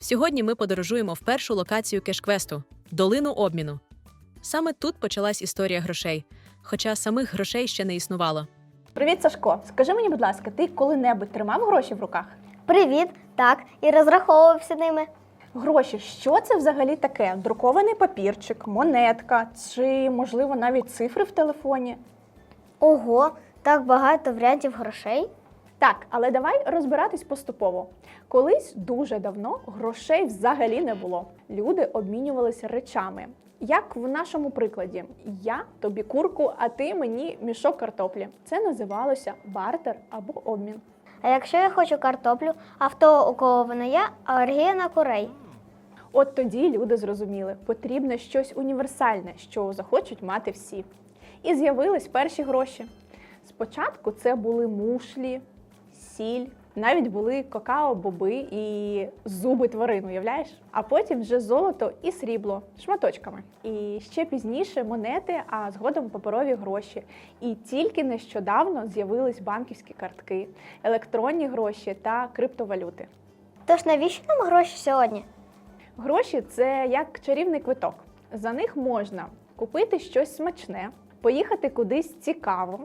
Сьогодні ми подорожуємо в першу локацію кешквесту долину обміну. Саме тут почалась історія грошей, хоча самих грошей ще не існувало. Привіт, Сашко. Скажи мені, будь ласка, ти коли-небудь тримав гроші в руках? Привіт, так, і розраховувався ними. Гроші, що це взагалі таке? Друкований папірчик, монетка чи, можливо, навіть цифри в телефоні? Ого, так багато варіантів грошей. Так, але давай розбиратись поступово. Колись дуже давно грошей взагалі не було. Люди обмінювалися речами. Як в нашому прикладі, я тобі курку, а ти мені мішок картоплі. Це називалося бартер або обмін. А якщо я хочу картоплю, а в того, у кого вона є, алергія на курей. От тоді люди зрозуміли, потрібно щось універсальне, що захочуть мати всі. І з'явились перші гроші. Спочатку це були мушлі, сіль, навіть були какао-боби і зуби тварин, уявляєш? А потім вже золото і срібло шматочками. І ще пізніше монети, а згодом паперові гроші. І тільки нещодавно з'явились банківські картки, електронні гроші та криптовалюти. Тож навіщо нам гроші сьогодні? Гроші це як чарівний квиток. За них можна купити щось смачне, поїхати кудись цікаво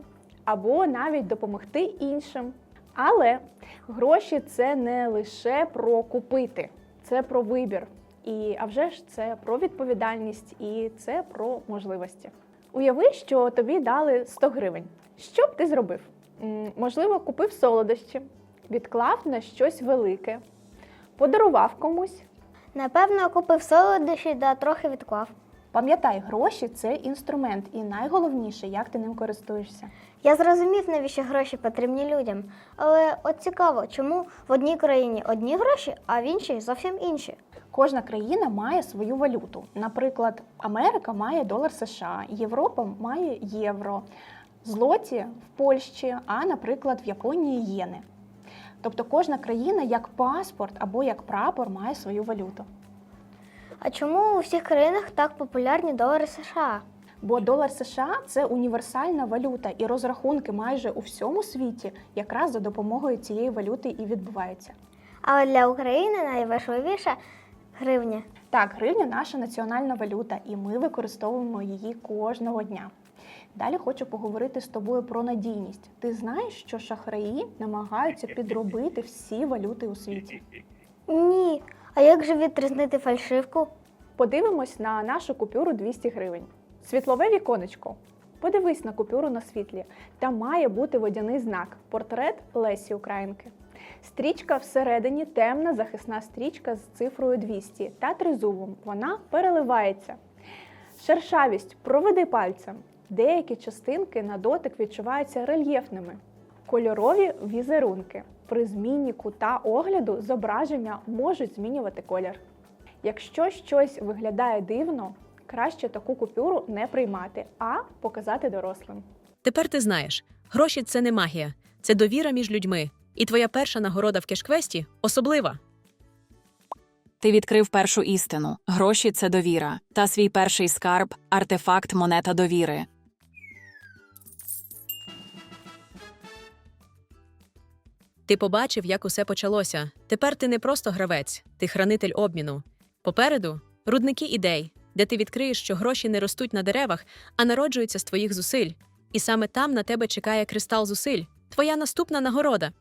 або навіть допомогти іншим. Але гроші це не лише про купити, це про вибір. І а вже ж це про відповідальність і це про можливості. Уяви, що тобі дали 100 гривень. Що б ти зробив? Можливо, купив солодощі, відклав на щось велике, подарував комусь. Напевно, купив солодощі да трохи відклав. Пам'ятай, гроші це інструмент, і найголовніше, як ти ним користуєшся. Я зрозумів, навіщо гроші потрібні людям. Але от цікаво, чому в одній країні одні гроші, а в іншій зовсім інші. Кожна країна має свою валюту. Наприклад, Америка має долар США, Європа має євро, злоті в Польщі, а, наприклад, в Японії єни. Тобто кожна країна як паспорт або як прапор має свою валюту. А чому у всіх країнах так популярні долари США? Бо долар США це універсальна валюта, і розрахунки майже у всьому світі якраз за допомогою цієї валюти і відбуваються. Але для України найважливіша гривня. Так, гривня наша національна валюта, і ми використовуємо її кожного дня. Далі хочу поговорити з тобою про надійність. Ти знаєш, що шахраї намагаються підробити всі валюти у світі. Ні. А як же відрізнити фальшивку? Подивимось на нашу купюру 200 гривень. Світлове віконечко. Подивись на купюру на світлі. Там має бути водяний знак портрет Лесі Українки. Стрічка всередині темна захисна стрічка з цифрою 200 та тризубом. Вона переливається. Шершавість проведи пальцем. Деякі частинки на дотик відчуваються рельєфними. Кольорові візерунки. При зміні кута огляду зображення можуть змінювати колір. Якщо щось виглядає дивно, краще таку купюру не приймати, а показати дорослим. Тепер ти знаєш, гроші це не магія, це довіра між людьми. І твоя перша нагорода в кешквесті особлива. Ти відкрив першу істину. Гроші це довіра. Та свій перший скарб артефакт монета довіри. Ти побачив, як усе почалося. Тепер ти не просто гравець, ти хранитель обміну. Попереду рудники ідей, де ти відкриєш, що гроші не ростуть на деревах, а народжуються з твоїх зусиль. І саме там на тебе чекає кристал зусиль, твоя наступна нагорода.